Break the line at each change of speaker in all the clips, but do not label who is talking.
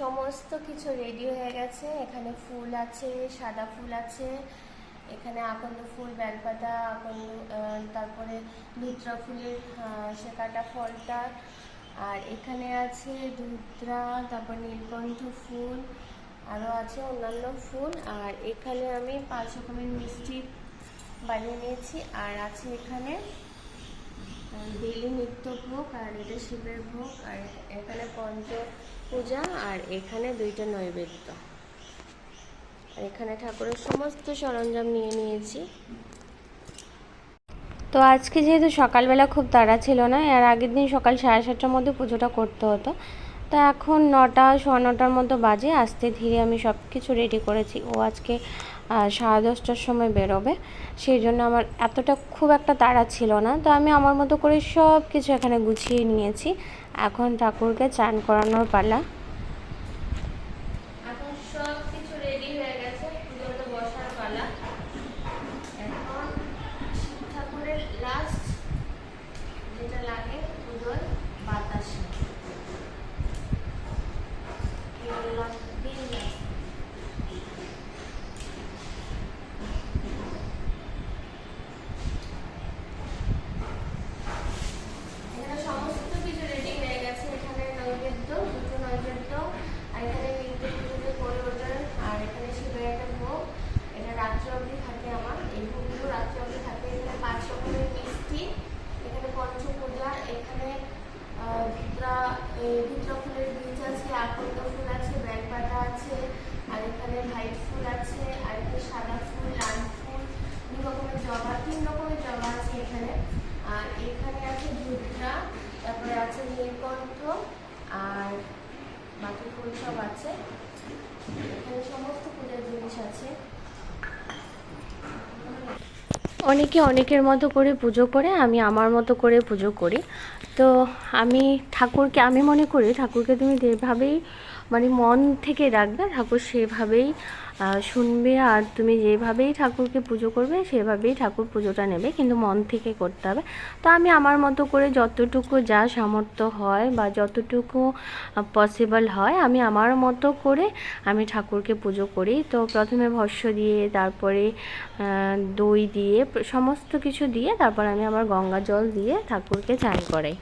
সমস্ত কিছু রেডি হয়ে গেছে। এখানে ফুল আছে, সাদা ফুল আছে, এখানে আকন্দ ফুল, বেলপাতা, আকন্দ তারপরে ধুত্রা ফুলের কাটা ফলটা। আর এখানে আছে ধুত্রা তারপর নীলকণ্ঠ ফুল আরও আছে অন্যান্য ফুল। আর এখানে আমি পাঁচ রকমের মিষ্টি বানিয়ে নিয়েছি। আর আছে এখানে বেলি নিত্য ভোগ আর এটা শিবের ভোগ আর এখানে পঞ্চ পূজা আর এখানে দুইটা নৈবেদ্য। আর এখানে ঠাকুরের সমস্ত সরঞ্জাম নিয়ে নিয়েছি। তো আজকে যেহেতু সকালবেলা খুব তাড়া ছিল না আর আগের দিন সকাল সাড়ে সাতটার মধ্যে পুজোটা করতে হতো। তো এখন নটা, সোয়া নটার মতো বাজে। আস্তে ধীরে আমি সব কিছু রেডি করেছি। ও আজকে সাড়ে দশটার সময় বেরোবে। সেই জন্য আমার এতটা খুব একটা তাড়া ছিল না। তো আমি আমার মতো করে সব কিছু এখানে গুছিয়ে নিয়েছি। এখন ঠাকুরকে চান করানোর পালা এখন সব কিছু রেডি হয়ে গেছে পুজোতে বসার পালা এখন শিব ঠাকুরের লাস্ট যেটা লাগে পুজোর বাতাসে এখানে সমস্ত কিছু রেডি হয়ে গেছে এখানে নৈবেদ্য দুটো নৈবেদ্য আর এখানে নিত্য পুজোতে করে ওঠার আর এখানে শিবের একটা ভোগ এটা রাত্রে অবধি থাকে আমার এই ভোগগুলো রাত্রে অবধি থাকে এখানে পাঁচ রকমের মিষ্টি এখানে পঞ্চ পূজা এখানে আহ, ভিতরা ফুলের বীজ আছে আকন্দ ফুল আছে, বেলপাতা আছে আর এখানে হোয়াইট ফুল আছে আর এখানে সাদা ফুল, লাল ফুল, দু রকমের জবা, তিন রকমের জবা আছে এখানে। আর এখানে আছে ধুতরা তারপরে আছে নীলকণ্ঠ, আর বাকি ফুল সব আছে। এখানে সমস্ত পূজার জিনিস আছে। অনেকে অনেকের মতো করে পুজো করে, আমি আমার মতো করে পুজো করি। তো আমি ঠাকুরকে, আমি মনে করি ঠাকুরকে তুমি যেভাবেই মানে মন থেকে রাখবে, ঠাকুর সেভাবেই শুনবে আর তুমি যেভাবেই ঠাকুরকে পুজো করবে, সেভাবেই ঠাকুর পুজোটা নেবে, কিন্তু মন থেকে করতে হবে। তো আমি আমার মতো করে যতটুকু যা সামর্থ্য হয় বা যতটুকু পসিবল হয়, আমি আমার মতো করে আমি ঠাকুরকে পুজো করি। তো প্রথমে ভস্য দিয়ে, তারপরে দই দিয়ে, সমস্ত কিছু দিয়ে, তারপর আমি আমার গঙ্গা জল দিয়ে ঠাকুরকে চান করাই।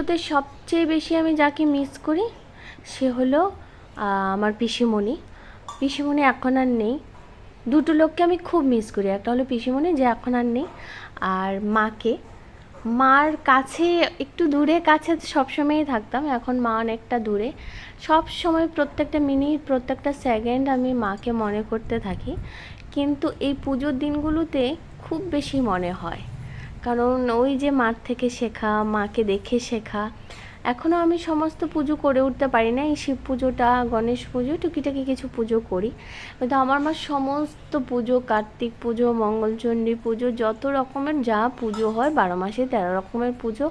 ওতে সবচেয়ে বেশি আমি যাকে মিস করি, সে হলো আমার পিসিমণি। পিসিমণি এখন আর নেই। দুটো লোককে আমি খুব মিস করি। একটা হলো পিসিমণি, যে এখন আর নেই, আর মাকে। মার কাছে একটু দূরে, কাছে সবসময়ই থাকতাম, এখন মা অনেকটা দূরে। সব সময় প্রত্যেকটা মিনিট প্রত্যেকটা সেকেন্ড আমি মাকে মনে করতে থাকি। কিন্তু এই পুজোর দিনগুলোতে খুব বেশি মনে হয়। কারণ ওই যে মার থেকে শেখা, মাকে দেখে শেখা এখনও আমি সমস্ত পুজো করে উঠতে পারি না এই শিব পুজোটা, গণেশ পুজো, টুকিটাকি কিছু পুজো করি। কিন্তু আমার মা সমস্ত পুজো, কার্তিক পুজো, মঙ্গলচণ্ডী পুজো, যত রকমের যা পুজো হয়, বারো মাসে তেরো রকমের পুজো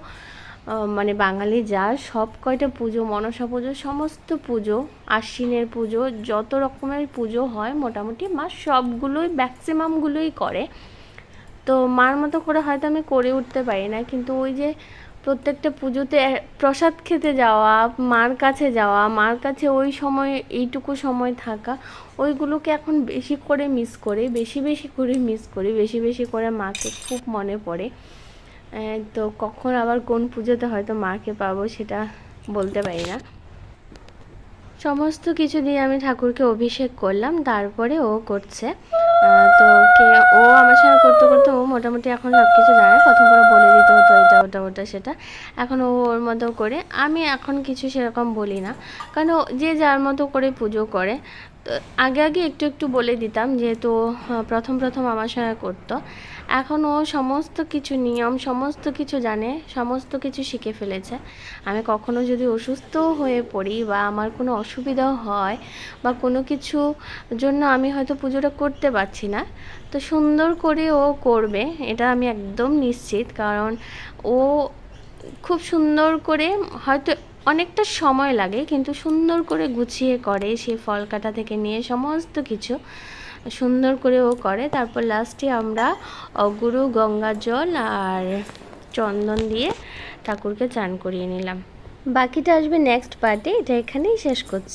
মানে বাঙালি যা, সব কয়টা পুজো, মনসা পুজো, সমস্ত পুজো, আশ্বিনের পুজো, যত রকমের পুজো হয়, মোটামুটি মা সবগুলোই ম্যাক্সিমামগুলোই করে। তো মার মতো করে হয়তো আমি করে উঠতে পারি না, কিন্তু ওই যে প্রত্যেকটা পুজোতে প্রসাদ খেতে যাওয়া, মার কাছে যাওয়া, মার কাছে ওই সময়, এইটুকু সময় থাকা, ওইগুলোকে এখন বেশি করে মিস করি, বেশি বেশি করে মিস করি, বেশি বেশি করে মাকে খুব মনে পড়ে। তো কখন আবার কোন পুজোতে হয়তো মাকে পাবো সেটা বলতে পারি না। সমস্ত কিছু দিয়ে আমি ঠাকুরকে অভিষেক করলাম, তারপরে ও করছে। তো কে ও আমার সঙ্গে করতে করতে ও মোটামুটি এখন সব কিছু জানে। প্রথম করে বলে দিতে হতো এটা, ওটা ওটা, সেটা। এখন ও ওর মতো করে। আমি এখন কিছু সেরকম বলি না। কারণ যে যার মতো করে পুজো করে, তো আগে আগে একটু একটু বলে দিতাম যেহেতু প্রথম প্রথম আমার সঙ্গে করতো। এখন ও সমস্ত কিছু নিয়ম, সমস্ত কিছু জানে, সমস্ত কিছু শিখে ফেলেছে। আমি কখনো যদি অসুস্থ হয়ে পড়ি বা আমার কোনো অসুবিধা হয় বা কোনো কিছু জন্য আমি হয়তো পুজোটা করতে পারছি না, তো সুন্দর করে ও করবে, এটা আমি একদম নিশ্চিত। কারণ ও খুব সুন্দর করে হয়তো অনেকটা সময় লাগে, কিন্তু সুন্দর করে গুছিয়ে করে সে ফল কাটা থেকে নিয়ে সমস্ত কিছু সুন্দর করে ও করে। তারপর লাস্টে আমরা অগুরু গঙ্গা, জল আর চন্দন দিয়ে ঠাকুরকে চান করিয়ে নিলাম। বাকিটা আসবে নেক্সট পার্টে এটা এখানেই শেষ করছি।